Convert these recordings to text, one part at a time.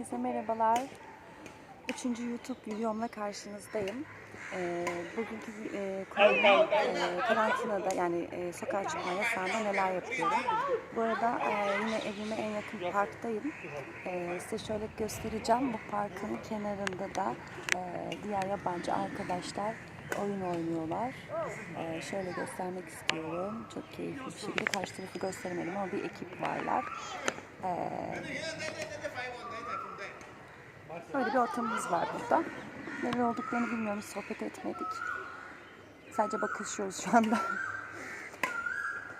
Herkese merhabalar. Üçüncü YouTube videomla karşınızdayım. Ee, bugünkü e, konum e, karantinada yani e, sokağa çıkma yasağında neler yapıyorum. Bu arada e, yine evime en yakın parktayım. E, size şöyle göstereceğim. Bu parkın kenarında da e, diğer yabancı arkadaşlar oyun oynuyorlar. E, şöyle göstermek istiyorum. Çok keyifli bir şekilde. Karşı tarafı gösteremedim ama bir ekip varlar. E, Böyle bir ortamımız var burada. Neler olduklarını bilmiyorum, sohbet etmedik. Sadece bakışıyoruz şu anda.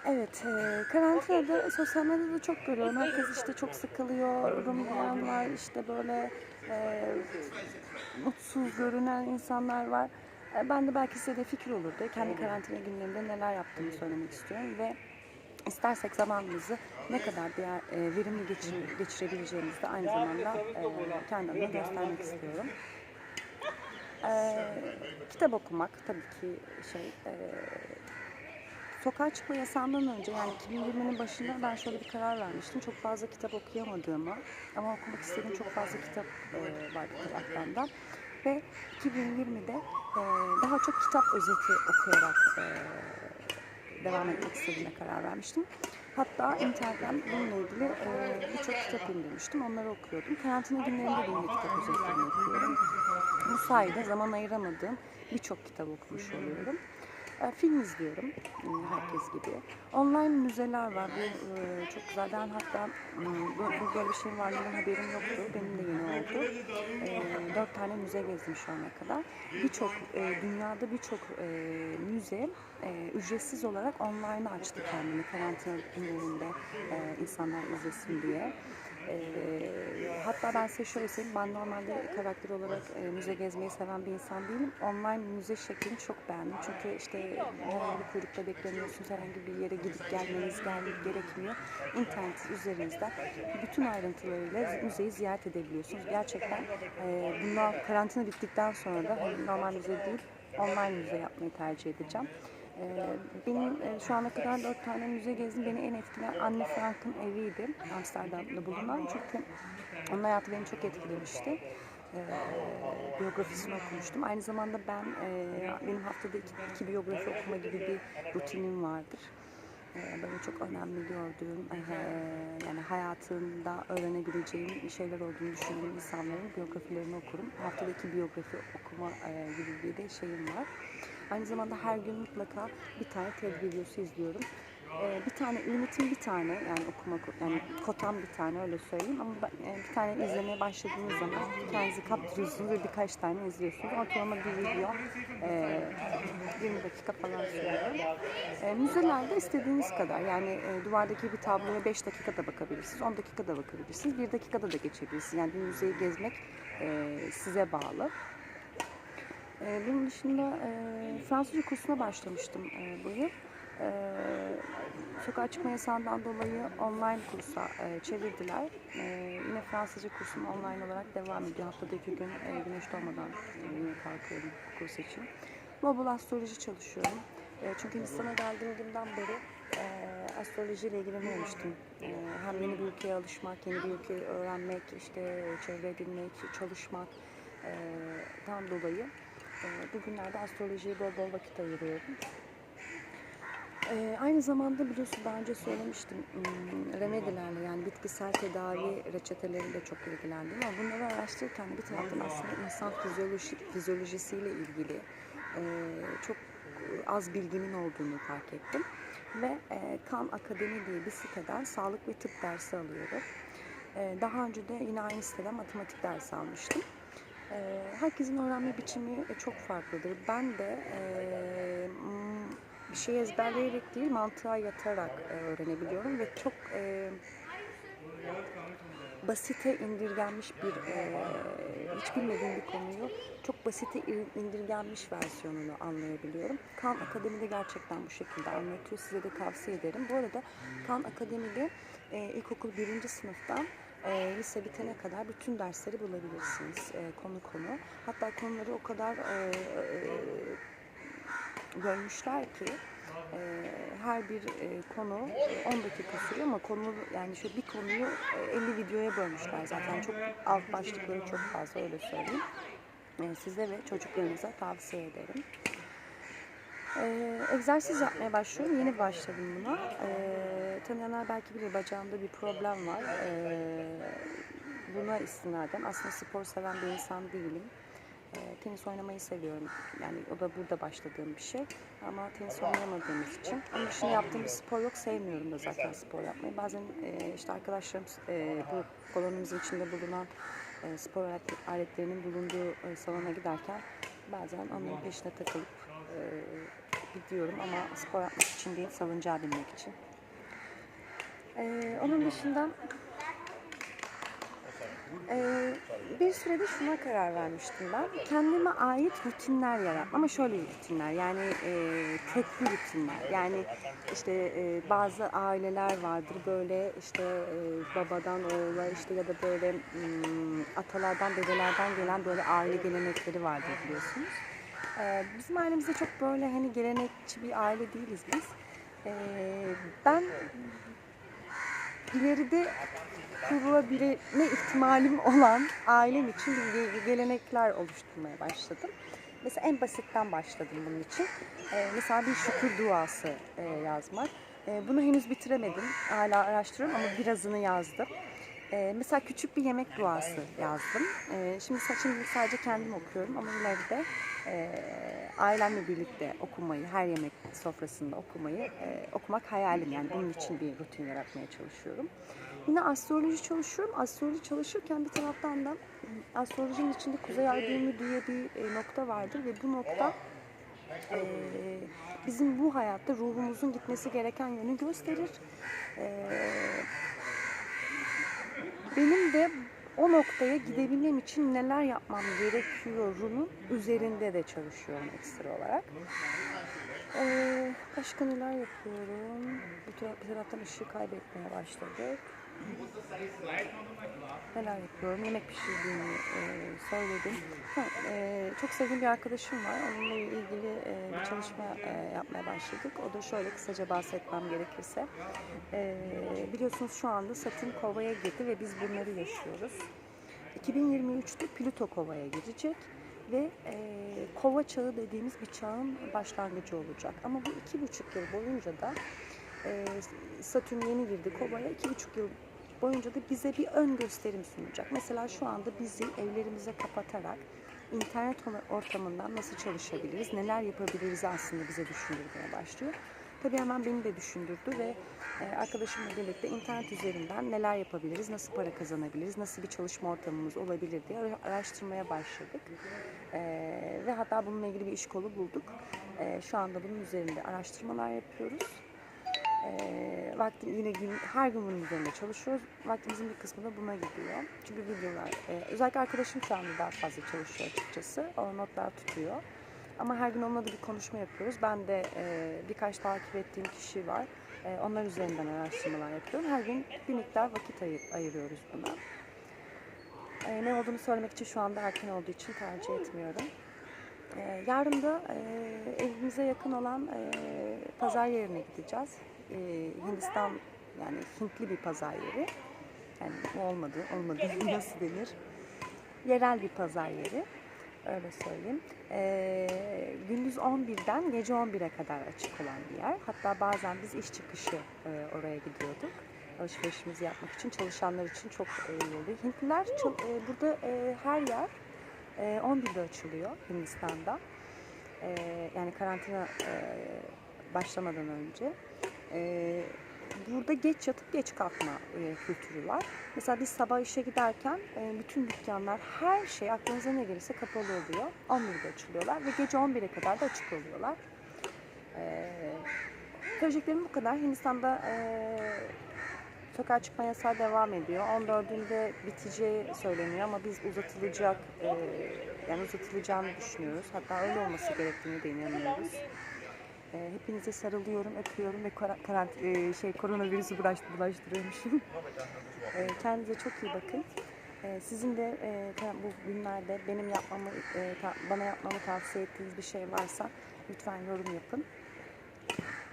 Evet, e, karantinada sosyal medyada çok görüyorum. Herkes işte çok sıkılıyor, diyen var, işte böyle e, mutsuz görünen insanlar var. E, ben de belki size de fikir olurdu. Kendi karantina günlerinde neler yaptığımı söylemek istiyorum ve istersek zamanımızı ne kadar değer, e, verimli geçir, geçirebileceğimizi de aynı zamanda e, kendi adıma göstermek istiyorum. E, kitap okumak tabii ki şey e, sokağa çıkma yasağından önce yani 2020'nin başında ben şöyle bir karar vermiştim. Çok fazla kitap okuyamadığımı ama okumak istediğim çok fazla kitap e, var bir taraftan da. Ve 2020'de e, daha çok kitap özeti okuyarak e, devam etmek istediğime karar vermiştim. Hatta internetten bununla ilgili e, birçok kitap indirmiştim. Onları okuyordum. Karantina günlerinde de yine kitap özetlerini okuyorum. Bu sayede zaman ayıramadığım birçok kitap okumuş oluyorum. E, film izliyorum e, herkes gibi. Online müzeler var. Bu e, çok güzel. Ben hatta m, bu, böyle bir şey varlığından haberim yoktu. Benim de yeni oldu. E, dört tane müze gezdim şu ana kadar. Birçok e, dünyada birçok e, müze ücretsiz olarak online açtı kendini karantina günlerinde e, insanlar izlesin diye. E, hatta ben size şöyle söyleyeyim, ben normalde karakter olarak e, müze gezmeyi seven bir insan değilim. Online müze şeklini çok beğendim. Çünkü işte herhangi bir kuyrukta beklemiyorsunuz, herhangi bir yere gidip gelmeniz gelmek gerekmiyor. İnternet üzerinizden bütün ayrıntılarıyla müzeyi ziyaret edebiliyorsunuz. Gerçekten e, bundan karantina bittikten sonra da hani normal müze değil, online müze yapmayı tercih edeceğim. Ee, Benim e, şu ana kadar dört tane müze gezdim. Beni en etkileyen Anne Frank'ın eviydi. Amsterdam'da bulunan. Çünkü onun hayatı beni çok etkilemişti. Ee, biyografisini okumuştum. Aynı zamanda ben e, benim haftada iki, iki biyografi okuma gibi bir rutinim vardır. Ee, Böyle çok önemli gördüğüm, e, yani hayatında öğrenebileceğim şeyler olduğunu düşündüğüm insanların biyografilerini okurum. Haftada iki biyografi okuma e, gibi bir de şeyim var. Aynı zamanda her gün mutlaka bir tane TED videosu izliyorum. Ee, bir tane limitim bir tane yani okuma yani kotam bir tane öyle söyleyeyim ama ben- e, bir tane izlemeye başladığınız zaman kendinizi kaptırıyorsunuz ve birkaç tane izliyorsunuz. Ortalama bir video e, 20 dakika falan sürüyor. E, müzelerde istediğiniz kadar yani e, duvardaki bir tabloya 5 dakikada bakabilirsiniz, 10 dakikada bakabilirsiniz, 1 dakikada da geçebilirsiniz. Yani bir müzeyi gezmek e, size bağlı. Ee, bunun dışında e, Fransızca kursuna başlamıştım e, bu yıl. E, sokağa çıkma yasağından dolayı online kursa e, çevirdiler. E, yine Fransızca kursum online olarak devam ediyor. Haftada iki gün e, güneş doğmadan e, yine kalkıyorum kurs için. Bol astroloji çalışıyorum. E, çünkü Hindistan'a geldiğim günden beri e, astrolojiyle ilgilenmemiştim. E, hem yeni bir ülkeye alışmak, yeni bir ülkeyi öğrenmek, işte çevre edinmek, çalışmak e, dan dolayı e, bugünlerde astrolojiye bol bol vakit ayırıyorum. E, aynı zamanda biliyorsun daha önce söylemiştim hmm, remedilerle yani bitkisel tedavi reçeteleriyle çok ilgilendim ama bunları araştırırken bir taraftan aslında insan fizyoloji, fizyolojisiyle ilgili e, çok az bilgimin olduğunu fark ettim. Ve e, Kan Akademi diye bir siteden sağlık ve tıp dersi alıyorum. E, daha önce de yine aynı siteden matematik dersi almıştım. E, herkesin öğrenme biçimi e, çok farklıdır. Ben de e, bir şey ezberleyerek değil mantığa yatarak e, öğrenebiliyorum ve çok e, basite indirgenmiş bir e, hiç bilmediğim bir konuyu çok basite in- indirgenmiş versiyonunu anlayabiliyorum. Kan Akademi'de gerçekten bu şekilde anlatıyor. Size de tavsiye ederim. Bu arada Kan Akademi'de e, ilkokul birinci sınıftan e, lise bitene kadar bütün dersleri bulabilirsiniz e, konu konu. Hatta konuları o kadar e, e, bölmüşler ki E, her bir e, konu 10 dakika sürüyor ama konu yani şu bir konuyu e, 50 videoya bölmüşler zaten. Çok alt başlıkları çok fazla öyle söyleyeyim. E, size ve çocuklarınıza tavsiye ederim. Ee, egzersiz yapmaya başlıyorum. Yeni başladım buna. Ee, tanıyanlar belki bilir bacağımda bir problem var. Ee, buna istinaden aslında spor seven bir insan değilim. Ee, tenis oynamayı seviyorum. Yani o da burada başladığım bir şey. Ama tenis oynayamadığımız için. Onun dışında yaptığım bir spor yok. Sevmiyorum da zaten spor yapmayı. Bazen e, işte arkadaşlarım e, bu kolonimizin içinde bulunan e, spor alet- aletlerinin bulunduğu e, salona giderken bazen onların peşine takılıp gidiyorum ama spor yapmak için değil, salıncağa binmek için. E, onun dışında e, bir sürede şuna karar vermiştim ben. Kendime ait rutinler yaratma ama şöyle rutinler yani e, köklü rutinler. Yani işte e, bazı aileler vardır böyle işte e, babadan oğula işte ya da böyle mm, atalardan dedelerden gelen böyle aile gelenekleri vardır biliyorsunuz. Ee, bizim ailemizde çok böyle hani gelenekçi bir aile değiliz biz. Ee, ben ileride kurulabilme ihtimalim olan ailem için gelenekler oluşturmaya başladım. Mesela en basitten başladım bunun için. Ee, mesela bir şükür duası e, yazmak. Bunu henüz bitiremedim. Hala araştırıyorum ama birazını yazdım. Ee, mesela küçük bir yemek duası yazdım. Ee, şimdi, şimdi sadece kendim okuyorum ama ileride e, ailemle birlikte okumayı, her yemek sofrasında okumayı e, okumak hayalim. Yani bunun için bir rutin yaratmaya çalışıyorum. Yine astroloji çalışıyorum. Astroloji çalışırken bir taraftan da astrolojinin içinde Kuzey Ay düğümü diye bir e, nokta vardır ve bu nokta e, bizim bu hayatta ruhumuzun gitmesi gereken yönü gösterir. E, benim de o noktaya gidebilmem için neler yapmam gerekiyorunun üzerinde de çalışıyorum ekstra olarak. Ee, başka neler yapıyorum? Bu taraftan ışığı kaybetmeye başladık. Neler yapıyorum? Yemek pişirdiğimi e, söyledim. Ha, e, çok sevdiğim bir arkadaşım var. Onunla ilgili e, bir çalışma e, yapmaya başladık. O da şöyle kısaca bahsetmem gerekirse. E, biliyorsunuz şu anda Satürn Kova'ya girdi ve biz bunları yaşıyoruz. 2023'te Plüto Kova'ya girecek ve e, Kova çağı dediğimiz bir çağın başlangıcı olacak. Ama bu iki buçuk yıl boyunca da e, Satürn yeni girdi Kova'ya. iki buçuk yıl boyunca da bize bir ön gösterim sunacak. Mesela şu anda bizi evlerimize kapatarak internet ortamından nasıl çalışabiliriz, neler yapabiliriz aslında bize düşündürmeye başlıyor. Tabii hemen beni de düşündürdü ve e, arkadaşımla birlikte internet üzerinden neler yapabiliriz, nasıl para kazanabiliriz, nasıl bir çalışma ortamımız olabilir diye ara- araştırmaya başladık. E, ve hatta bununla ilgili bir iş kolu bulduk. E, şu anda bunun üzerinde araştırmalar yapıyoruz. E, vaktim yine gün, her gün bunun üzerinde çalışıyoruz. Vaktimizin bir kısmı da buna gidiyor. Çünkü videolar, e, özellikle arkadaşım şu anda daha fazla çalışıyor açıkçası. O notlar tutuyor. Ama her gün onunla da bir konuşma yapıyoruz. Ben de e, birkaç takip ettiğim kişi var. E, onlar üzerinden araştırmalar yapıyorum. Her gün bir miktar vakit ayır, ayırıyoruz buna. E, ne olduğunu söylemek için şu anda erken olduğu için tercih etmiyorum. E, yarın da e, evimize yakın olan e, pazar yerine gideceğiz. E, Hindistan yani Hintli bir pazar yeri. Yani olmadı, olmadı nasıl denir? Yerel bir pazar yeri. Öyle söyleyeyim. Ee, gündüz 11'den gece 11'e kadar açık olan bir yer. Hatta bazen biz iş çıkışı e, oraya gidiyorduk. Alışverişimizi yapmak için çalışanlar için çok e, iyi oluyor. Hintliler çal- e, burada e, her yer e, 11'de açılıyor Hindistan'da. E, yani karantina e, başlamadan önce. E, burada geç yatıp geç kalkma e, kültürü var. Mesela biz sabah işe giderken e, bütün dükkanlar her şey aklınıza ne gelirse kapalı oluyor. 11'de açılıyorlar ve gece 11'e kadar da açık oluyorlar. E, söyleyeceklerim bu kadar. Hindistan'da e, sokağa çıkma yasağı devam ediyor. 14'ünde biteceği söyleniyor ama biz uzatılacak e, yani uzatılacağını düşünüyoruz. Hatta öyle olması gerektiğini de inanıyoruz. E, hepinize sarılıyorum, öpüyorum ve kara- karant e, şey koronavirüsü bulaş- bulaştırıyormuşum. E, kendinize çok iyi bakın. E, sizin de e, bu günlerde benim yapmamı, e, bana yapmamı tavsiye ettiğiniz bir şey varsa lütfen yorum yapın.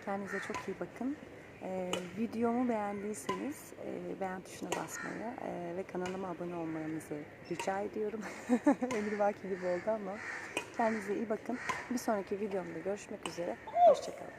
Kendinize çok iyi bakın. Ee, videomu beğendiyseniz e, beğen tuşuna basmayı e, ve kanalıma abone olmanızı rica ediyorum. Emir Vaki gibi oldu ama. Kendinize iyi bakın. Bir sonraki videomda görüşmek üzere. Hoşçakalın.